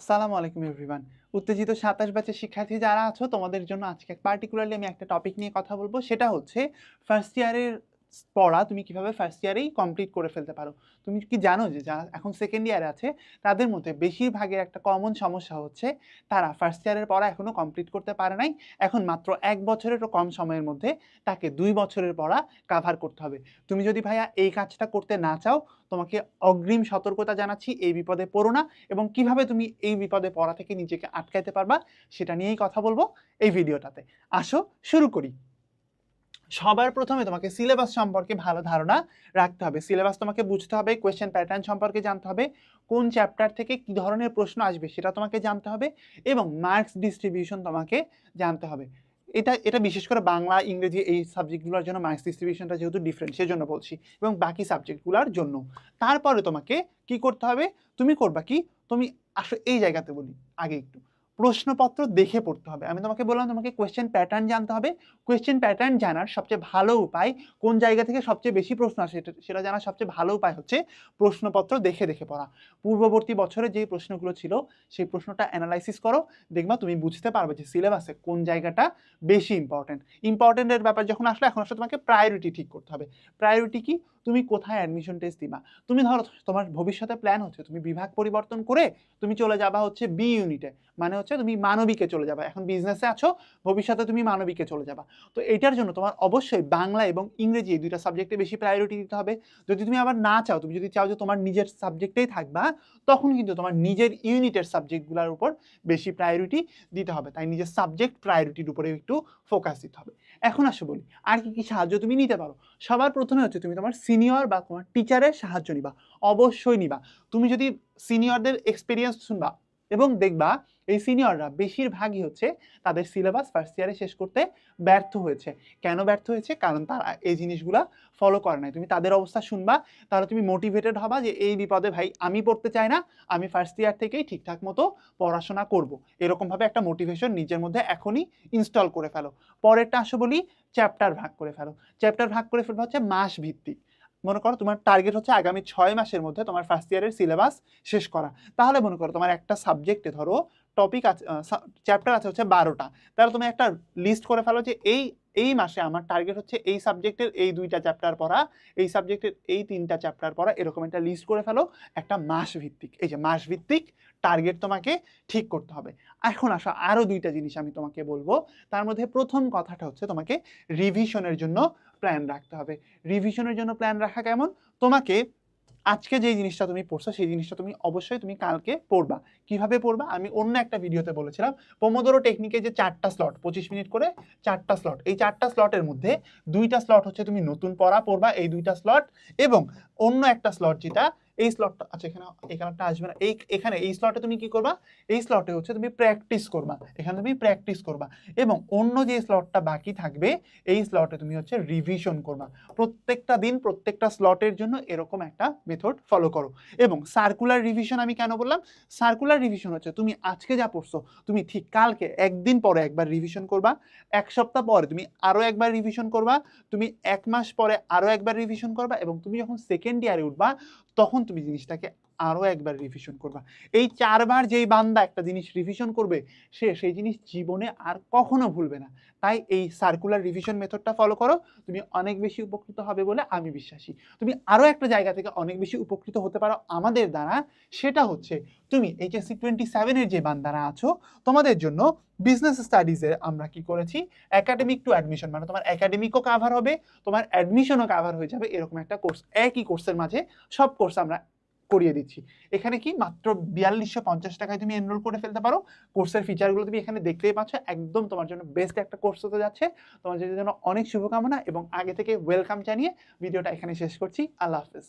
আসসালামু আলাইকুম এভরিওয়ান। উত্তেজিত সাতাশ ব্যাচের শিক্ষার্থী যারা আছো, তোমাদের জন্য আজকে পার্টিকুলারলি আমি একটা টপিক নিয়ে কথা বলব। সেটা হচ্ছে ফার্স্ট ইয়ারের পড়া তুমি কীভাবে ফার্স্ট ইয়ারেই কমপ্লিট করে ফেলতে পারো। তুমি কি জানো যে যারা এখন সেকেন্ড ইয়ারে আছে, তাদের মধ্যে বেশিরভাগের একটা কমন সমস্যা হচ্ছে, তারা ফার্স্ট ইয়ারের পড়া এখনও কমপ্লিট করতে পারে নাই। এখন মাত্র এক বছরেরও কম সময়ের মধ্যে তাকে দুই বছরের পড়া কাভার করতে হবে। তুমি যদি ভাইয়া এই কাজটা করতে না চাও, তোমাকে অগ্রিম সতর্কতা জানাচ্ছি, এই বিপদে পড়ো না এবং কীভাবে তুমি এই বিপদে পড়া থেকে নিজেকে আটকাইতে পারবা, সেটা নিয়েই কথা বলব এই ভিডিওটাতে। আসো, শুরু করি। সবার প্রথমে তোমাকে সিলেবাস সম্পর্কে ভালো ধারণা রাখতে হবে। সিলেবাস তোমাকে বুঝতে হবে কোয়েশ্চেন প্যাটার্ন সম্পর্কে জানতে হবে, কোন চ্যাপ্টার থেকে কি ধরনের প্রশ্ন আসবে সেটা তোমাকে জানতে হবে এবং মার্কস ডিস্ট্রিবিউশন তোমাকে জানতে হবে। এটা এটা বিশেষ করে বাংলা, ইংরেজি এই সাবজেক্টগুলোর জন্য মার্কস ডিস্ট্রিবিউশনটা যেহেতু ডিফারেন্ট সেজন্য বলছি এবং বাকি সাবজেক্টগুলোর জন্য। তারপরে তোমাকে কি করতে হবে? তুমি করবা কি? তুমি আসলে এই জায়গাতে বলি, আগে একটু। প্রশ্নপত্র দেখে পড়তে হবে। আমি তোমাকে বললাম, তোমাকে কোয়েশ্চেন প্যাটার্ন জানতে হবে। কোয়েশ্চেন প্যাটার্ন জানার সবচেয়ে ভালো উপায় কোন জায়গা থেকে সবচেয়ে বেশি প্রশ্ন আসে সেটা- জানার সবচেয়ে ভালো উপায় হচ্ছে প্রশ্নপত্র দেখে দেখে পড়া। পূর্ববর্তী বছরে যে প্রশ্নগুলো ছিল, সেই প্রশ্নটা অ্যানালাইসিস করো। দেখবা তুমি বুঝতে পারবে যে সিলেবাসে কোন জায়গাটা বেশি ইম্পর্টেন্ট ইম্পর্টেন্টের ব্যাপার যখন আসলে, এখন আসলে তোমাকে প্রায়োরিটি ঠিক করতে হবে। প্রায়োরিটি কি? তুমি কোথায় অ্যাডমিশন টেস্ট দিবা? তুমি ধরো তোমার ভবিষ্যতে প্ল্যান হচ্ছে, তুমি বিভাগ পরিবর্তন করে তুমি চলে যাবা হচ্ছে বি ইউনিটে মানে হচ্ছে তুমি মানবিকে চলে যাবা। এখন বিজনেসে আছো, ভবিষ্যতে তুমি মানবিকে চলে যাবা। তো এটার জন্য তোমার অবশ্যই বাংলা এবং ইংরেজি এই দুইটা সাবজেক্টে বেশি প্রায়োরিটি দিতে হবে। যদি তুমি আবার না চাও, তুমি যদি চাও যে তোমার নিজের সাবজেক্টেই থাকবা, তখন কিন্তু তোমার নিজের ইউনিটের সাবজেক্টগুলোর উপর বেশি প্রায়োরিটি দিতে হবে। তাই নিজের সাবজেক্ট প্রায়োরিটির উপরে একটু ফোকাস দিতে হবে। এখন আসো বলি, আর কি কি সাহায্য তুমি নিতে পারো? সবার প্রথমে হচ্ছে তুমি তোমার সিনিয়র বা তোমার টিচারের সাহায্য নিবা। অবশ্যই নিবা। তুমি যদি সিনিয়রদের এক্সপিরিয়েন্স শুনবা এবং দেখবা এই সিনিয়ররা বেশিরভাগই হচ্ছে তাদের সিলেবাস ফার্স্ট ইয়ারে শেষ করতে ব্যর্থ হয়েছে। কেন ব্যর্থ হয়েছে? কারণ তারা এই জিনিসগুলা ফলো করে নাই। তুমি তাদের অবস্থা শুনবা তাহলে তুমি মোটিভেটেড হবা যে, এই বিপদে ভাই আমি পড়তে চাই না, আমি ফার্স্ট ইয়ার থেকেই ঠিকঠাক মতো পড়াশোনা করব। এরকমভাবে একটা মোটিভেশন নিজের মধ্যে এখনই ইনস্টল করে ফেলো। পরেরটা আসো বলি চ্যাপ্টার ভাগ করে ফেলো। চ্যাপ্টার ভাগ করে ফেলব হচ্ছে মাস ভিত্তিক মনে করো তোমার টার্গেট হচ্ছে আগামী ছয় মাসের মধ্যে তোমার ফার্স্ট ইয়ারের সিলেবাস শেষ করা। তাহলে মনে করো তোমার একটা সাবজেক্টে ধরো টপিক আছে চ্যাপ্টার আছে হচ্ছে বারোটা। তাহলে তুমি একটা লিস্ট করে ফেলো যে এই এই মাসে আমার টার্গেট হচ্ছে এই সাবজেক্টের এই দুইটা চ্যাপ্টার পড়া, এই সাবজেক্টের এই তিনটা চ্যাপ্টার পড়া, এরকম একটা লিস্ট করে ফেলো, একটা মাস ভিত্তিক এই যে মাস ভিত্তিক টার্গেট তোমাকে ঠিক করতে হবে। এখন আসো আরও দুইটা জিনিস আমি তোমাকে বলব। তার মধ্যে প্রথম কথাটা হচ্ছে তোমাকে রিভিশনের জন্য প্ল্যান রাখতে হবে। রিভিশনের জন্য প্ল্যান রাখা কেমন? তোমাকে আজকে যে জিনিসটা তুমি পড়ছো, সেই জিনিসটা তুমি অবশ্যই তুমি কালকে পড়বা। কীভাবে পড়বা? আমি অন্য একটা ভিডিওতে বলেছিলাম পোমোদোরো টেকনিকে যে চারটা স্লট পঁচিশ মিনিট করে চারটা স্লট এই চারটা স্লটের মধ্যে দুইটা স্লট হচ্ছে তুমি নতুন পড়া পড়বা, এই দুইটা স্লট এবং অন্য একটা স্লট যেটা এই স্লটটা আচ্ছা এখানে এখানে একটা আসবে না। এই, এখানে, এই স্লটে তুমি কি করবা? এই স্লটে হচ্ছে তুমি প্র্যাকটিস করবা। এখানে তুমি প্র্যাকটিস করবা। এবং অন্য যে স্লটটা বাকি থাকবে, এই স্লটে তুমি হচ্ছে রিভিশন করবা। প্রত্যেকটা দিন, প্রত্যেকটা স্লটের জন্য এরকম একটা মেথড ফলো করো। এবং সার্কুলার রিভিশন আমি কেন বললাম? সার্কুলার রিভিশন হচ্ছে তুমি আজকে যা পড়ছো, তুমি ঠিক কালকে, একদিন পরে একবার রিভিশন করবা। এক সপ্তাহ পরে তুমি আরও একবার রিভিশন করবা। তুমি এক মাস পরে আরও একবার রিভিশন করবা এবং তুমি যখন সেকেন্ড ইয়ারে উঠবা, তখন তুমি জিনিসটাকে আরও একবার রিভিশন করবা। এই চারবার যেই বান্দা একটা জিনিস রিভিশন করবে, সে সেই জিনিস জীবনে আর কখনো ভুলবে না। তাই এই সার্কুলার রিভিশন মেথডটা ফলো করো। তুমি অনেক বেশি উপকৃত হবে বলে আমি বিশ্বাসী। তুমি আরও একটা জায়গা থেকে অনেক বেশি উপকৃত হতে পারো আমাদের দ্বারা। সেটা হচ্ছে, তুমি এইচএসসি টোয়েন্টি সেভেনের যে বান্দারা আছো, তোমাদের জন্য বিজনেস স্টাডিজে আমরা কি করেছি? একাডেমিক টু অ্যাডমিশন মানে তোমার একাডেমিকও কাভার হবে, তোমার অ্যাডমিশনও কাভার হয়ে যাবে, এরকম একটা কোর্স একই কোর্সের মাঝে সব কোর্স আমরা করিয়ে দিচ্ছি। এখানে কি মাত্র বিয়াল্লিশশো পঞ্চাশ টাকায় তুমি এনরোল করে ফেলতে পারো। কোর্সের ফিচারগুলো তুমি এখানে দেখতেই পাচ্ছ। একদম তোমার জন্য বেস্ট একটা কোর্স হতে যাচ্ছে। তোমার জন্য অনেক শুভকামনা এবং আগে থেকে ওয়েলকাম জানিয়ে ভিডিওটা এখানে শেষ করছি। আল্লাহ হাফেজ।